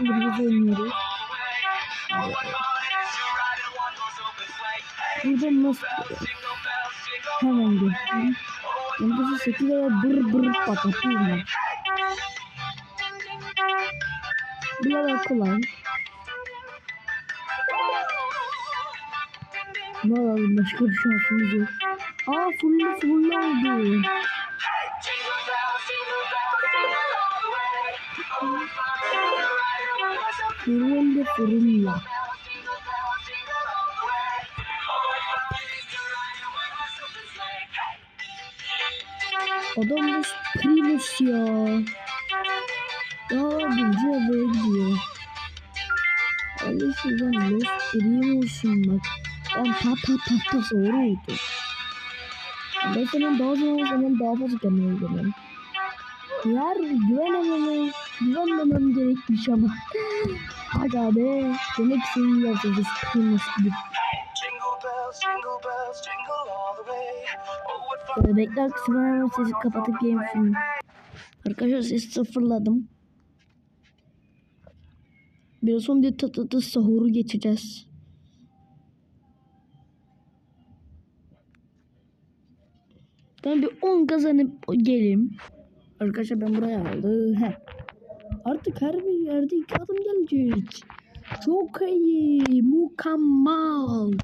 Biz oynuyoruz. Burada nasıl hemen. Yıldızı 8 ve bır bır patlatayım Biraz kolay. Vallahi başka bir şansımız yok. Aa full full oldu. Fırında fırınla. Adam Los Primus ya. Daha birinci adaya gidiyor. Öyleyse ben Los Primus'um bak. Ben ta ta ta ta sonra oldu. Ben senin daha zaman daha fazla kendime güvenim. Eğer güvenememem, güvenmemem gerekmiş ama. Aga be, demek senin yapacağız Primus gibi. Ee, bekler kısmına hemen sesi kapatıp geleyim şimdi. Arkadaşlar sesi sıfırladım. Biraz sonra bir tı tı sahuru geçeceğiz. Ben bir 10 kazanıp geleyim. Arkadaşlar ben buraya aldım. Heh. Artık her bir yerde iki adım gelecek. Çok iyi. Mükemmel.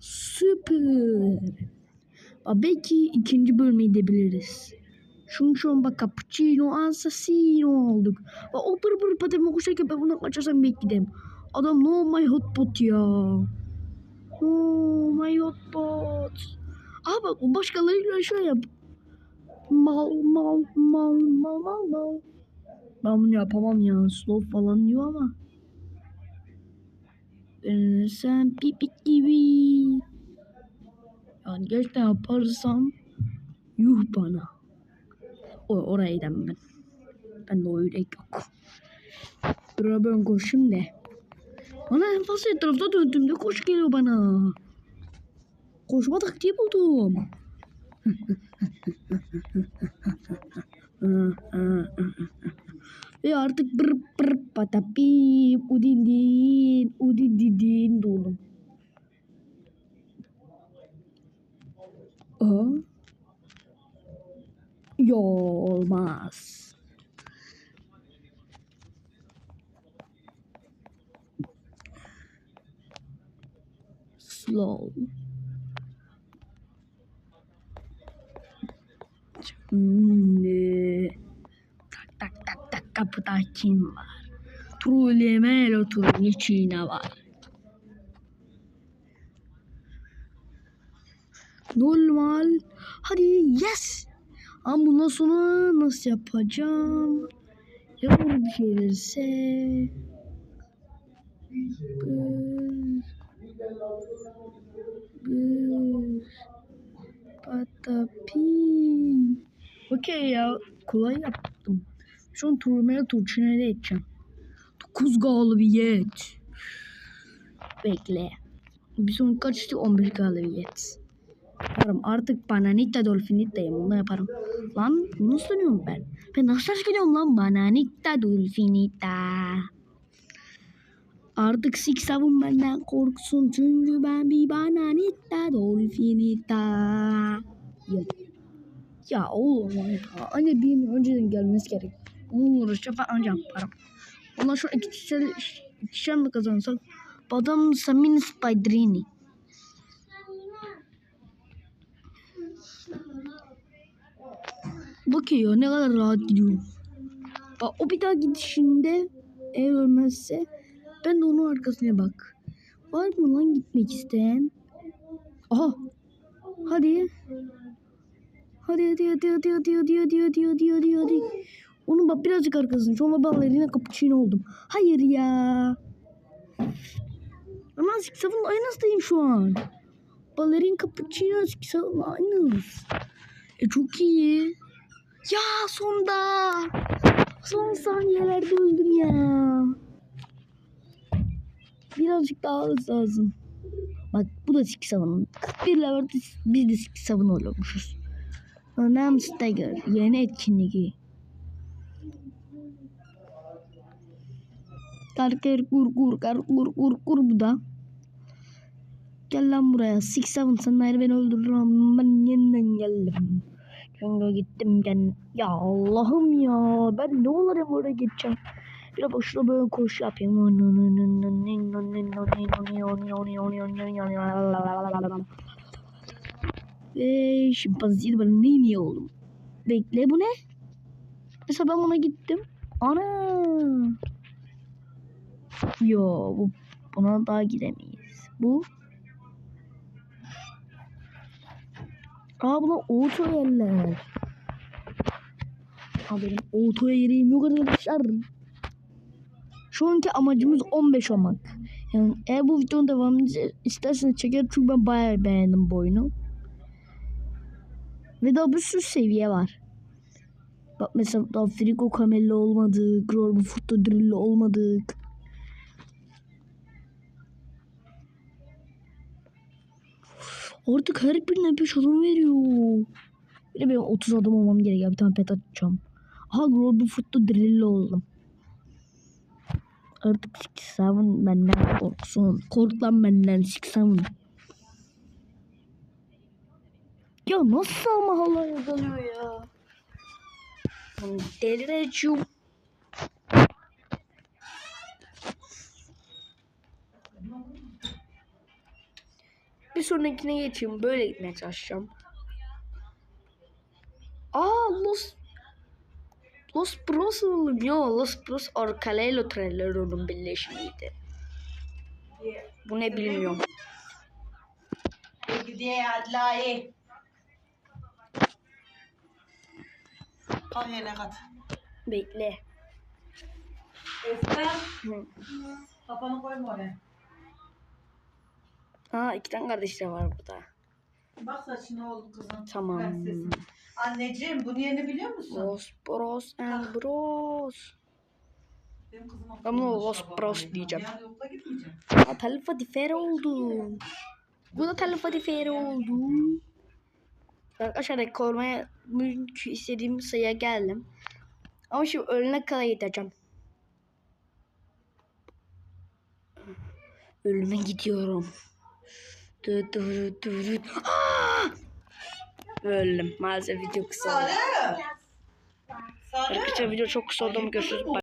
Süper. Belki ikinci bölüme gidebiliriz. Şun şun bak cappuccino assassino olduk. Bak o pır pır patema kuşarken ben buna kaçarsam belki giderim. Adam no my hotpot ya. No my hotpot. Aa bak o başkalarıyla şöyle yap. Mal mal mal mal mal mal. Ben bunu yapamam ya. Slow falan diyor ama. Ee, sen pipik gibi. Yani gerçekten yaparsam yuh bana. O oraya gidemem ben. Ben de o yok. Dur ben koşayım de. Bana en fazla etrafta döndüğümde koş geliyor bana. Koşma taktiği buldum. Ve artık bır bır patapim udin din udin din din oğlum. Yo olmaz. slow. Mm kapıda kim var? Trullemelo turnicina var. Normal. Hadi yes. Ama bundan sonra nasıl yapacağım? Ya böyle bir şey gelirse. Bir. Bir. Patapi. Okey ya. Kolay yaptım. Şu an turmaya turçinere edeceğim. Dokuz galibiyet. Bekle. Bir son kaçtı? 15 galibiyet. Yaparım. Artık Bananita Dolfinita'yım. Bunu yaparım. Lan nasıl dönüyorum ben? Ben nasıl gidiyorum lan? Bananita Dolfinita. Artık Six Seven benden korksun. Çünkü ben bir Bananita Dolfinita. Ya, ya oğlum. Anne bir önceden gelmesi gerek. Uğraşacağım ben önce yaparım. Ondan sonra ikişer, ikişer mi kazansak? Bu adam Samin Spiderini. Bakıyor ne kadar rahat gidiyor. Bak o bir daha gidişinde eğer ölmezse ben de onun arkasına bak. Var mı lan gitmek isteyen? Aha. Hadi. Hadi hadi hadi hadi hadi hadi hadi hadi hadi hadi hadi. Onun bak birazcık arkasına. Şu an ballerina cappuccino oldum. Hayır ya. Ama Zigzag'ın aynısıyım şu an. Balerin cappuccino Zigzag'ın aynısı. E çok iyi. Ya sonda. Son saniyelerde öldüm ya. Birazcık daha hızlı lazım. Bak bu da sik savunun. 41 levelde biz de sik savun oluyormuşuz. Önem Stagger. Yeni etkinliği. Kar kar kur kur kar kur kur kur bu da. Gel lan buraya. Six seven sen beni öldürürüm. Ben yeniden geldim. Çünkü gittim ben. Ya Allah'ım ya. Ben ne olurum oraya geçeceğim. Bir de boşuna böyle koşu yapayım. Ve şimpanziydi bana ne niye oğlum? Bekle bu ne? Mesela ben buna gittim. Ana. Yo bu buna daha gidemeyiz. Bu. Aa buna oto yerler. Aa benim otoya yerim yok arkadaşlar. Şu anki amacımız 15 olmak. Yani eğer bu videonun devamını isterseniz çeker çünkü ben bayağı beğendim bu oyunu. Ve daha bir sürü seviye var. Bak mesela daha Frigo Kamel'le olmadık. Grorbu Futto Drill'le olmadık. Artık her birine 5 adam veriyor. Bir de benim 30 adam olmam gerekiyor. Bir tane pet atacağım. Aha Grorbu Futto Drill'le oldum. Artık Six Seven benden korksun. Kork lan benden Six Seven. Ya nasıl ama hala yazılıyor ya? Delireceğim. Bir sonrakine geçeyim. Böyle gitmeye çalışacağım. Aa Los Los Bros oğlum ya. Los Bros Orcalelo Trellero'nun birleşimiydi. Bu ne bilmiyorum. Gidiyor adlayı. Yerine kat. Bekle. Esmer. Hı. Kafanı koyma oraya. Aa iki tane kardeşler var burada. Bak saçına oldu kızım. Tamam. Prensesim. Anneciğim bunu yeni biliyor musun? Los Bros and Bros. Benim kızım Ben bunu Los Bros diyeceğim. Yani okula gitmeyeceğim. Aa, tarifa difere oldu. Bu da tarifa difere oldu. Arkadaşlar rekormaya mümkün istediğim sayıya geldim. Ama şimdi ölene kadar gideceğim. Ölüme gidiyorum. Dı dı dı. Aa! Öldüm. Maalesef video kısa oldu. Sarı. Arkadaşlar video çok kısa oldu ama görüşürüz.